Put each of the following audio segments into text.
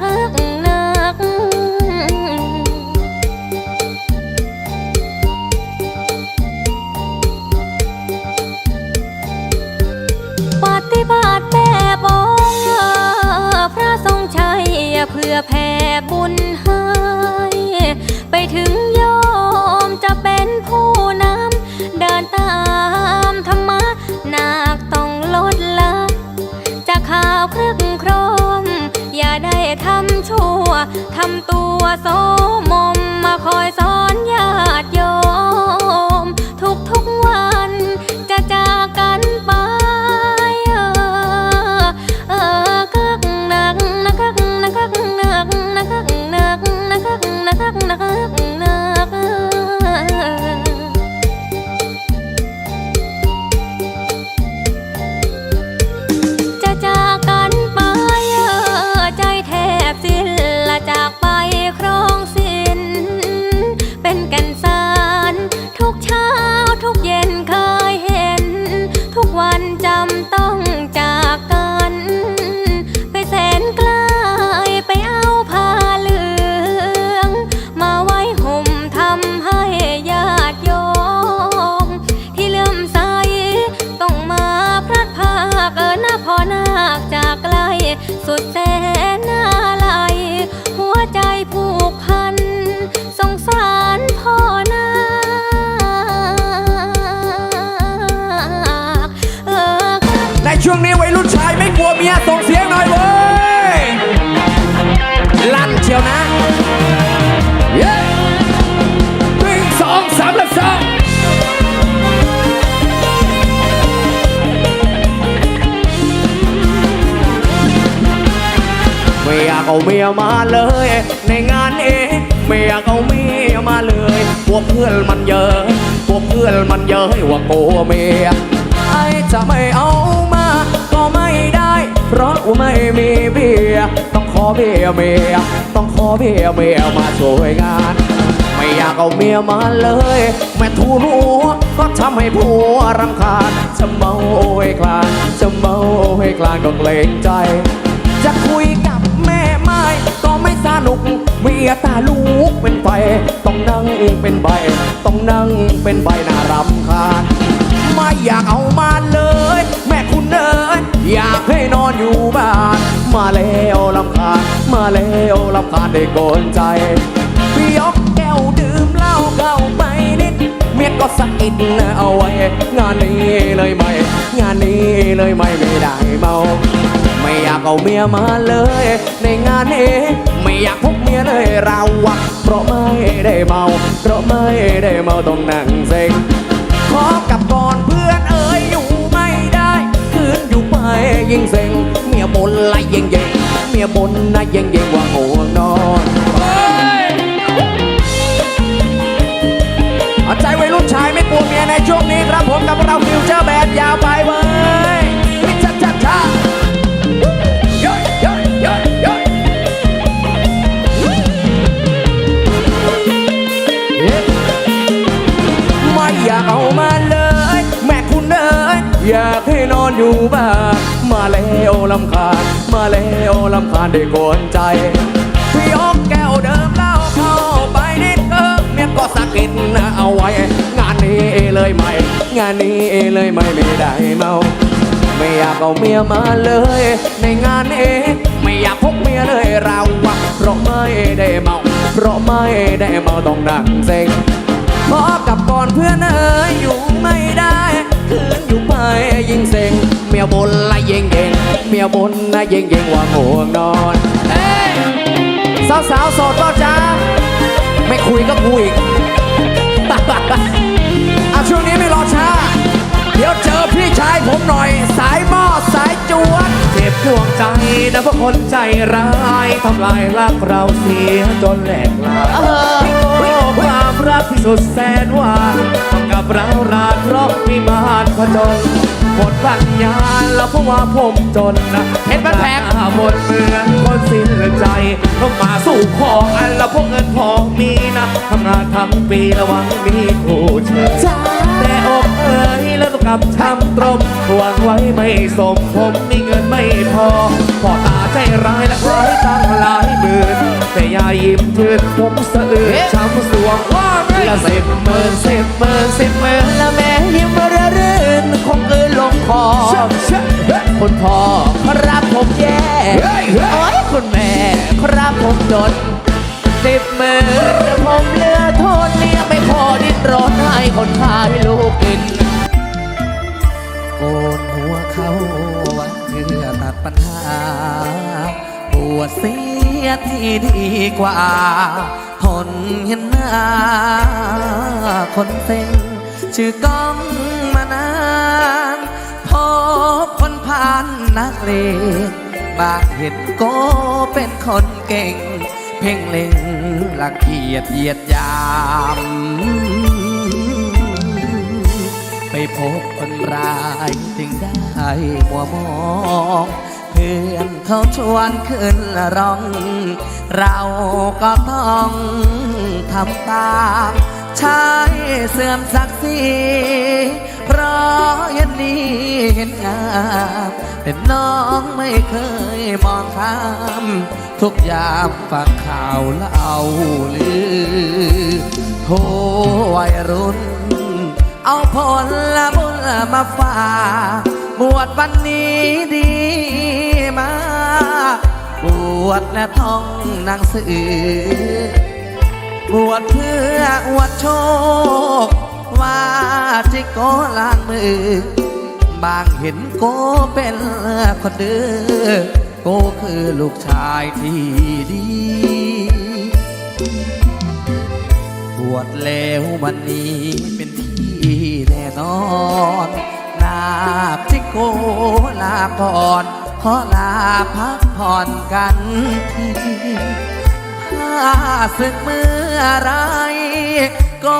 아 ทำตัวโสมมากเออหน้าพอนาคจากไกล สุดแสนน่าไหลหัวใจผูกพัน สงสารพ่อนาคเออในช่วงนี้วัยรุ่นชายไม่กลัวเมียส่ง เอาเมียมาเลย ในงานเองไม่อยากเอาเมียมาเลย พวกเพื่อนมันเยอะพวกเพื่อนมันเยอะว่าโกเมียไอจะไม่เอามา ก็ไม่ได้ เพราะว่าไม่มีเบียต้องขอเบียเมียต้องขอเบียเมียมาช่วยงานไม่อยากเอาเมียมาเลย แม่ทูรัวก็ทำให้ผัวรำคาญจะเมาโอ้ยคลานจะเมาโอ้ยคลานก็เกรงใจ จะคุยกับแม่ไม้ก็ไม่ส นุก เมียตาลูกเป็นไฟ ต้องนั่งเป็นใบ ต้องนั่งเป็นใบน่ารำคาญไม่อยากเอามาเลย แม่คุณเอ๋ยอยากให้นอนอยู่บ้าน มาแล้วลำคาญมาแล้วลำคาญได้โกนใจพี่ยกแก้วดื่มเหล้าเข้าไปนิด เมียก็สะกิดเอาไว้ งานนี้เลยไม่ งานนี้เลยไม่ไม่ได้เมา อยากเอาเมียมาเลย ในงานนี้ไม่อยากพกเมียเลยเราอะเพราะไม่ได้เมา เพราะไม่ได้เมาต้องนั่งเซ็งขอกับก่อนเพื่อนเอ๋ยอยู่ไม่ได้คืนอยู่ไปยิ่งเซ็งเมียบนไล่ยิงยิงเมียบนนะยิงยิงว่าง่วงนอนเอาใจวัยรุ่นชายไม่กลัวเมียในช่วงนี้ครับผมกับเราฟิวเจอร์แบนด์ยาวไปเว อยู่บ้านมาแล้วลำคาญมาแล้วลำคาญได้โกนใจพี่ยกแก้วเดิมเหล้าเข้าไปนิดเออเมียก็สะกิดเอาไว้ งานนี้เลยไม่ งานนี้เลยไม่ไม่ได้เมาไม่อยากเอาเมียมาเลย ในงานเอ ไม่อยากพกเมียเลยเราอะเพราะไม่ได้เมา เพราะไม่ได้เมาต้องนั่งเซ็งขอกับก่อนเพื่อนเอ๋ยอยู่ไม่ได้ คืนอยู่ไปยิ่งเซ็งเมียบนละเย่งเย่งเมียบนละเย่งเย่งว่าง่วงนอนเอ้ยสาวสาวๆโสดก็จ้าไม่คุยก็คุยอีกอะช่วงนี้ไม่รอช้า เดี๋ยวเจอพี่ชายผมหน่อย สายหม้อสายจวดเจ็บดวงใจนะเพราะคนใจร้ายทำลายรักเราเสียจนแหลกลายโอ้ความ รักที่สุดแสนหวานต้องกับเราราดเพราะมีมารผจญหมดปัญญาแล้วเพราะว่าผมจนนะเห็นมันแพงหมดเหมือนคนสิ้นใจต้องมาสู้ขออันแล้วพวกเงินพอมีนะทำงานทั้งปีระวังมีคู่เชิญแต่อกเอ๋ยแล้วต้องกำช้ำตรมหวังไว้ไม่สมผมมีเงินไม่พอพ่อตาใจร้ายและขายตั้งหลายหมื่นแต่อยายิ้มชื่นผมสะอื้นช้ำสวงว่า ละสิบหมื่นสิบหมื่นสิบหมื่นและแม่ยิ้มระรื่นคงกลืนลงคอคุณพ่อครับผมแย่โอ้ยคุณแม่ครับผมจนสิบหมื่นผมเหลือทษเลี้ยงไม่พอดิ้นรนให้คนขายลูกกินโกนหัวเขาหวังเพื่อตัดปัญหาปวดเสียที่ดีกว่า นเห็นหน้า คนเซ็งชื่อก้องมานานพบคนผ่านนักเลงบางเห็นโกเป็นคนเก่ง เพ่งเล็งละเกียดเหยียดยาม ไปพบคนร้ายจึงได้มัวมอง พื่อนเขาชวนขึ้นร้อง เราก็ต้องทำตามใช้เสื่อมศักดิ์ศรีเพราะยันนี้เห็นงามแต่น้องไม่เคยมองข้าม ทุกยามฟังข่าวเล่าลือโทวัยรุ่น เอาผลละบุญมาฝากบวชวันนี้ดี มาบวชและท่องหนังสือบวชเพื่ออวดโชค ว่าจิโกล้างมือบางเห็นโกเป็นคนดื้อโกคือลูกชายที่ดีบวชแล้ววันนี้เป็นที่แน่นอนนาบจิโกลาก่อน อลาพักผ่อนกันทีถ้าศึกเมื่อไร ก็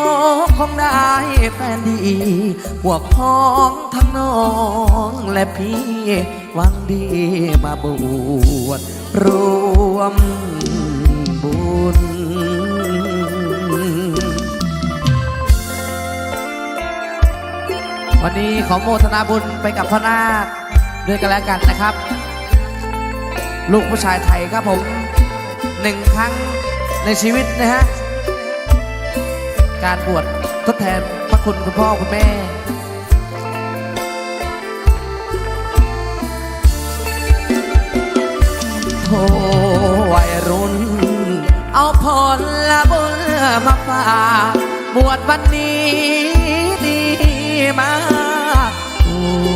คงได้แฟนดี พวกพ้องทั้งน้องและพี่หวังดีมาบวชรวมบุญวันนี้ขอโมทนาบุญไปกับพ่อนาคด้วยกันแล้วกันนะครับ ลูกผู้ชายไทยครับผมหนึ่งครั้งในชีวิตนะฮะ การบวชทดแทนพระคุณคุณพ่อคุณแม่ โอ้วัยรุ่น เอาผลละบุญมาฝากบวชวันนี้ดีมากบ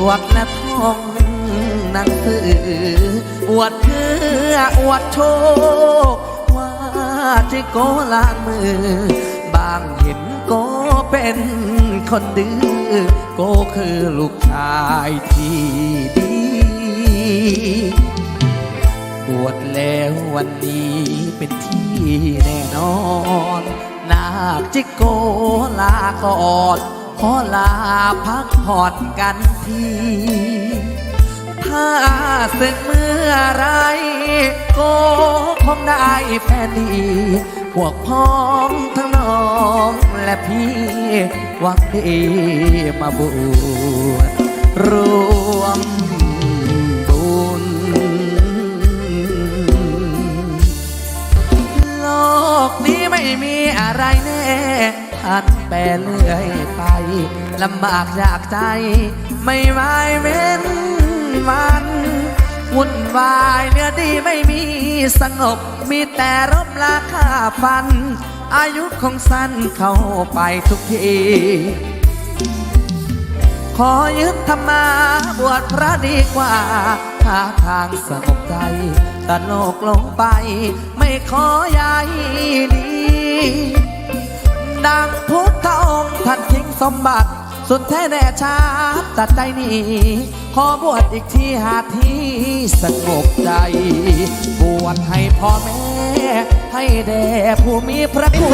วชและท่อง หนังสือบวชเพื่ออวดโชค ว่าจะโกลางมือบางเห็นโกเป็นคนดื้อโกคือลูกชายที่ดีบวชแล้ววันนี้เป็นที่แน่นอนนาคจิโกลาก่อนขอลาพักผ่อนกันที ถ้าศึกเมื่อไร ก็คงได้แฟนดีพวกพ้องทั้งน้องและพี่หวังดีมาบวชรวมบุญโลกนี้ไม่มีอะไรแน่พันแปรเลื่อยไปลำบากยากใจ ไม่วายเว้น วันวุ่นวายเนื้อดีไม่มีสงบ มีแต่รบราคาฟัน อายุของสั้นเข้าไปทุกที ขอยึดธรรมาบวชพระดีกว่าหาทางสงบใจตะโลกลงไป ไม่ขอใยดี ดังพุทธองค์ท่านทิ้งสมบัติ สุดแท้แน่ชาติตัดใจนี้ขอบวชอีกทีหาที่สงบใจ บวชให้พ่อแม่ ให้แด่ผู้มีพระคุณ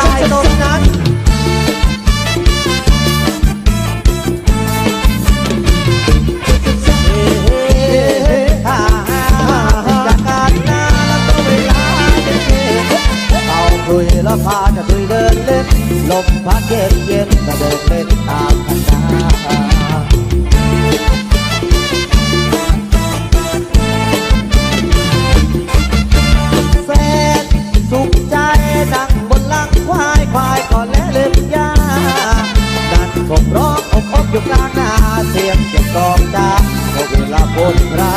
ล้วพาจะคุยเดินเล่นลมพัดเย็นเย็นๆก็เดินเล่นตามกันนาแฟนสุขใจนั่งบนหลังควายควายก่อนและเล่นยาดันกบร้องอกอกอยู่กลางนาเสียงเจ็บกองจ้าก็เวลาบนรา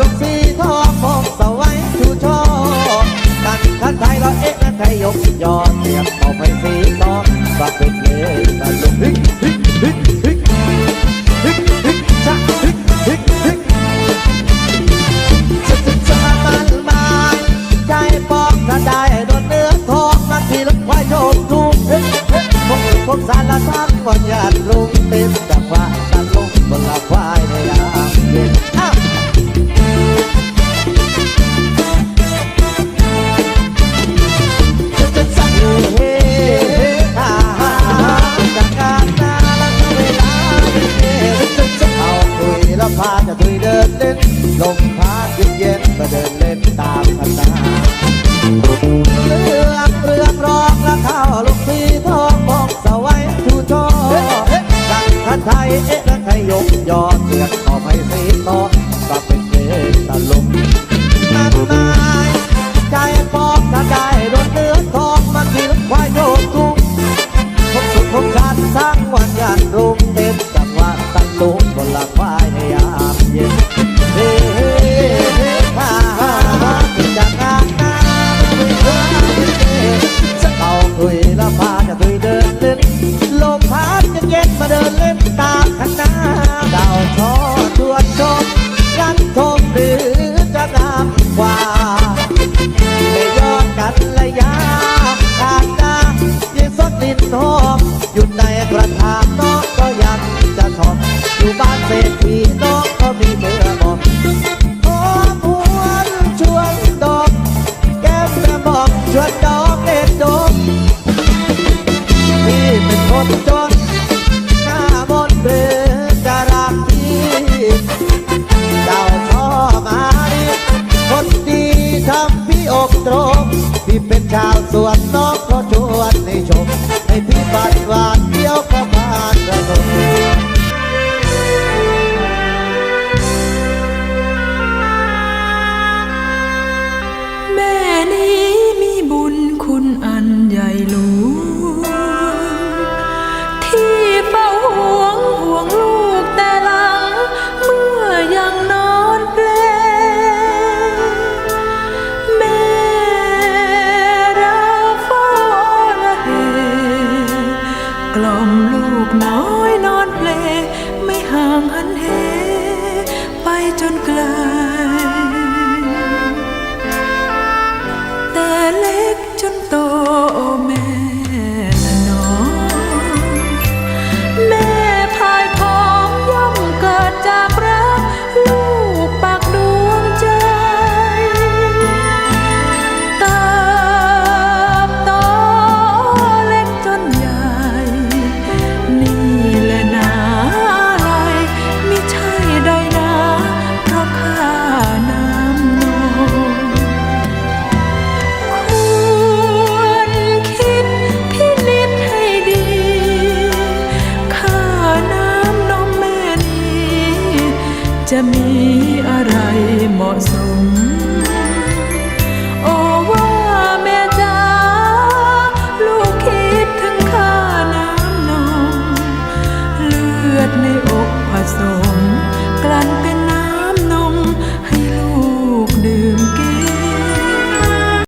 ลูกสีทองมอวัชูช่อกันทันไทยเราเอ๊นั้ยยยอดเสียบเอาไปสีทองากเป็นเพลงตลกฮิกฮิกฮิกฮิกฮิกฮิกฮิกฮิกฮิกจะจมัมาใจปอกกะได้โดนเนื้อทองนาทีละควายโยมทุ่งผมผมสารละทักก่อนหยาดลุกเต็มจากว่า ยอเสียต่อไปสีต่อก็เป็นเพลงตลกนั่นมาใจปอกถ้าได้รถเนื้อทองมากินควายโยกกุ้งพบสุขพบการสร้างวันยานรุ่งเต็มจังหวะตั้งลุงบนหลังควายในยามเย็นเฮ้ฮ่าฮ่าฮ่าจังงานน้ำมือเธอจะเอาถุยละพาจะถุยเดินเล่นลมพัดเย็นเย็นมาเดินเล่นตามขนา while. So I